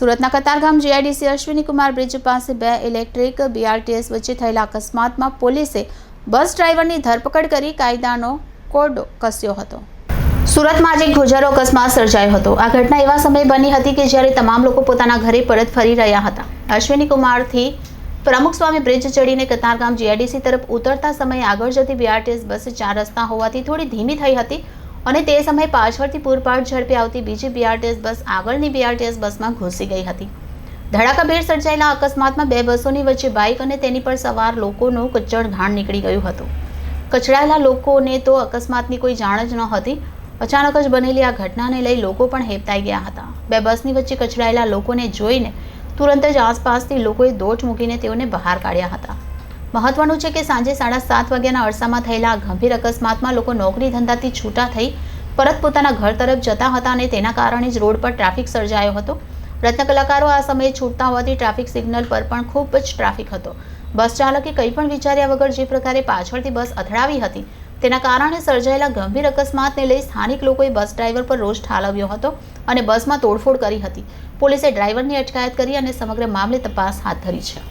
સુરતના Katargam GIDC Ashwini Kumar bridge પાસે બે ઇલેક્ટ્રિક બીઆરટીએસ વચ્ચે થયેલા અકસ્માતમાં પોલીસે બસ ડ્રાઈવરની ધરપકડ કરી કાયદાનો કોડો કસ્યો હતો. સુરતમાં આજે ગોજારો અકસ્માત સર્જાયો હતો. આ ઘટના એવા સમયે બની હતી કે જ્યારે તમામ લોકો પોતાના ઘરે પરત ફરી રહ્યા હતા. અશ્વિની કુમારથી પ્રમુખ સ્વામી બ્રિજ ચડીને કતારગામ જીઆઈડીસી તરફ ઉતરતા સમયે આગળ જતી બીઆરટીએસ બસ ચાર રસ્તા હોવાથી થોડી ધીમી થઈ હતી. અને તે સમયે પાછળથી પૂરપાટ ઝડપે આવતી બીજી બીઆરટીએસ બસ આગળની બીઆરટીએસ બસમાં ઘૂસી ગઈ હતી. ધડાકાભેર સર્જાયેલા અકસ્માતમાં બે બસોની વચ્ચે બાઇક અને તેની પર સવાર લોકોનું કચ્ચળ ઘાણ નીકળી ગયું હતું. કચડાયેલા લોકોને તો અકસ્માતની કોઈ જાણ જ ન હતી અચાનક જ બનેલી આ ઘટનાને લઈ લોકો પણ હેપતાઈ ગયા હતા. બે બસની વચ્ચે કચડાયેલા લોકોને જોઈને તુરંત જ આસપાસથી લોકોએ દોટ મૂકીને તેઓને બહાર કાઢ્યા હતા. મહત્વનું છે કે સાંજે સાડા સાત વાગ્યાના અરસામાં થયેલા ગંભીર અકસ્માતમાં લોકો નોકરી ધંધાથી છૂટા થઈ પરત પોતાના ઘર તરફ જતા હતા અને તેના કારણે જ રોડ પર ટ્રાફિક સર્જાયો હતો. રત્ન કલાકારો આ સમયે છૂટતા હોવાથી ટ્રાફિક સિગ્નલ પર પણ ખૂબ જ ટ્રાફિક હતો. બસ ચાલકે કંઈ પણ વિચાર્યા વગર જે પ્રકારે પાછળથી બસ અથડાવી હતી, તેના કારણે સર્જાયેલા ગંભીર અકસ્માતને લઈ સ્થાનિક લોકોએ બસ ડ્રાઈવર પર રોષ ઠાલવ્યો હતો અને બસમાં તોડફોડ કરી હતી. પોલીસે ડ્રાઈવરની અટકાયત કરી અને સમગ્ર મામલે તપાસ હાથ ધરી છે.